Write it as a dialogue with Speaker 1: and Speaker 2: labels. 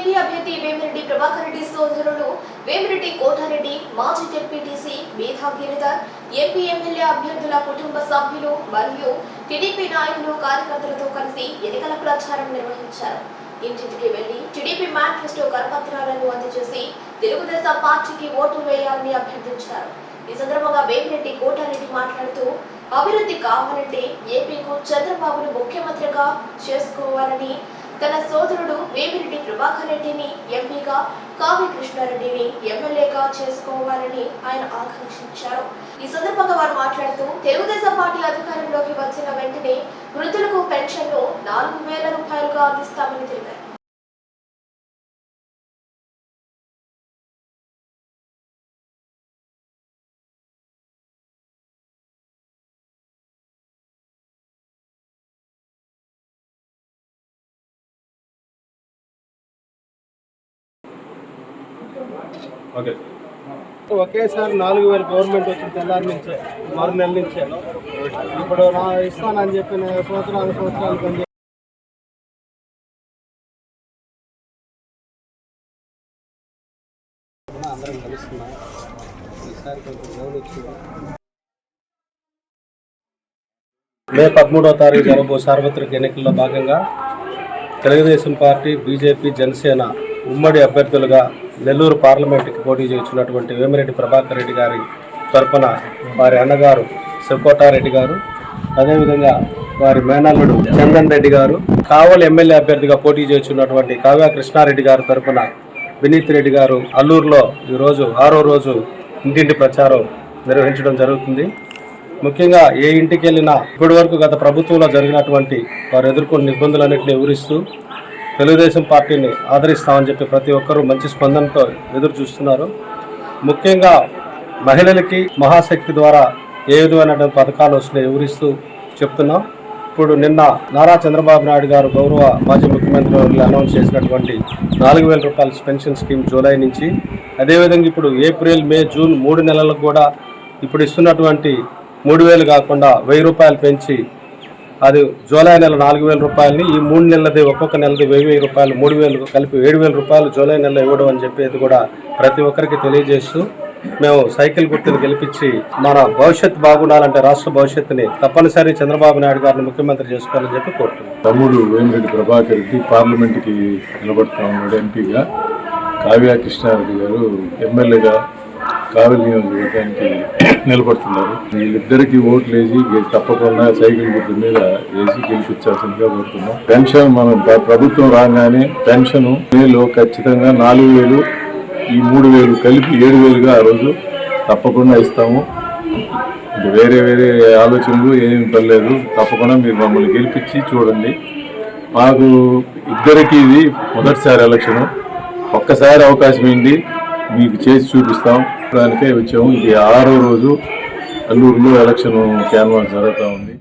Speaker 1: MP అభ్యర్థి వేమిరెడ్డి ప్రభాకర్ రెడ్డి సోదరుడు వేమిరెడ్డి కోటారెడ్డి మాజీ ZPTC Medha Giridhar MP MLA అభ్యర్థుల కుటుంబ సభ్యులు మరియు టీడీపీ నాయకులు కార్యకర్తలతో కలిసి ఎన్నికల ప్రచారం నిర్వహించారు. ఇంటింటికి వెళ్ళి టీడీపీ మేనిఫెస్టో కరపత్రాలను అందజేసి తెలుగుదేశం పార్టీకి ఓటు వేయాలని అభ్యర్థించారు. ఈ సందర్భంగా వేమిరెడ్డి కోటారెడ్డి మాట్లాడుతూ అభివృద్ధి కావాలంటే ఏపీకు చంద్రబాబును ముఖ్యమంత్రిగా చేసుకోవాలని తన సోదరుడు వేమిరెడ్డి ప్రభాకర్ రెడ్డిని ఎంపీగా కావి కృష్ణారెడ్డిని ఎమ్మెల్యేగా చేసుకోవాలని ఆయన ఆకాంక్షించారు. ఈ సందర్భంగా వారు మాట్లాడుతూ తెలుగుదేశం పార్టీ అధికారంలోకి వచ్చిన వెంటనే వృద్ధులకు పెన్షన్ను నాలుగు వేల రూపాయలుగా అందిస్తామని తెలిపారు.
Speaker 2: ఓకే.
Speaker 3: ఒకేసారి నాలుగు వేలు గవర్నమెంట్ వచ్చిన తెల్లారి నుంచే ఆరు నెల నుంచే. ఇప్పుడు నా ఇస్తానని చెప్పిన సంవత్సరాలు సంవత్సరాలు పని అందరం కలుస్తున్నా. ఈసారి కొంచెం లోన్ వచ్చింది. మే పదమూడవ తారీఖు జరగబో సార్వత్రిక ఎన్నికల్లో భాగంగా తెలుగుదేశం పార్టీ బీజేపీ జనసేన ఉమ్మడి అభ్యర్థులుగా నెల్లూరు పార్లమెంటుకి పోటీ చేస్తున్నటువంటి వేమిరెడ్డి ప్రభాకర్ రెడ్డి గారి తరపున వారి అన్నగారు శివకోటారెడ్డి గారు అదేవిధంగా వారి మేనల్లుడు చందన్ రెడ్డి గారు కావలి ఎమ్మెల్యే అభ్యర్థిగా పోటీ చేస్తున్నటువంటి కావ్య కృష్ణారెడ్డి గారి తరపున వినీత్ రెడ్డి గారు అల్లూరులో ఈరోజు ఆరో రోజు ఇంటింటి ప్రచారం నిర్వహించడం జరుగుతుంది. ముఖ్యంగా ఏ ఇంటికి వెళ్ళినా ఇప్పటి వరకు గత ప్రభుత్వంలో జరిగినటువంటి వారు ఎదుర్కొన్న ఇబ్బందులన్నింటినీ వివరిస్తూ తెలుగుదేశం పార్టీని ఆదరిస్తామని చెప్పి ప్రతి ఒక్కరూ మంచి స్పందనతో ఎదురు చూస్తున్నారు. ముఖ్యంగా మహిళలకి మహాశక్తి ద్వారా ఏ విధమైనటువంటి పథకాలు వస్తున్నాయి వివరిస్తూ చెప్తున్నాం. ఇప్పుడు నిన్న నారా చంద్రబాబు నాయుడు గారు గౌరవ మాజీ ముఖ్యమంత్రి అనౌన్స్ చేసినటువంటి నాలుగు వేల రూపాయల పెన్షన్ స్కీమ్ జూలై నుంచి అదేవిధంగా ఇప్పుడు ఏప్రిల్ మే జూన్ మూడు నెలలకు కూడా ఇప్పుడు ఇస్తున్నటువంటి మూడు వేలు కాకుండా వెయ్యి రూపాయలు పెంచి అది జూలై నెల నాలుగు వేల రూపాయలని ఈ మూడు నెలలది ఒక్కొక్క నెలది వెయ్యి వెయ్యి రూపాయలు మూడు వేలు కలిపి ఏడు వేల రూపాయలు జూలై నెలలో ఇవ్వడం అని చెప్పేది కూడా ప్రతి ఒక్కరికి తెలియజేస్తూ మేము సైకిల్ గుర్తుని గెలిపించి మన భవిష్యత్తు బాగుండాలంటే రాష్ట్ర భవిష్యత్తుని తప్పనిసరి చంద్రబాబు నాయుడు గారిని ముఖ్యమంత్రి చేసుకోవాలని చెప్పి కోరుతున్నాం.
Speaker 2: తమ్ముడు వేమిరెడ్డి ప్రభాకర్ రెడ్డి పార్లమెంట్కి నిలబడతా ఉన్నాడు ఎంపీగా. కావ్య కృష్ణారెడ్డి గారు ఎమ్మెల్యేగా కావలి నియోజకవర్గానికి నిలబడుతున్నారు. వీళ్ళిద్దరికి ఓట్లు వేసి తప్పకుండా సైకిల్ గుర్తు మీద వేసి గెలిపించాల్సిందిగా కోరుతున్నాం. పెన్షన్ మనం ప్రభుత్వం రాగానే పెన్షన్ మేలో ఖచ్చితంగా నాలుగు వేలు ఈ మూడు వేలు కలిపి ఏడు వేలుగా ఆ రోజు తప్పకుండా ఇస్తాము. వేరే వేరే ఆలోచనలు ఏమి పర్లేదు తప్పకుండా మీరు మమ్మల్ని గెలిపించి చూడండి. మాకు ఇద్దరికి ఇది మొదటిసారి ఎలక్షన్. ఒక్కసారి అవకాశం ఏంటి మీకు చేసి చూపిస్తాం. దానికే వచ్చాము. ఇది ఆరో రోజు అల్లూరులో ఎలక్షన్ క్యాన్వాస్ జరుగుతూ ఉంది.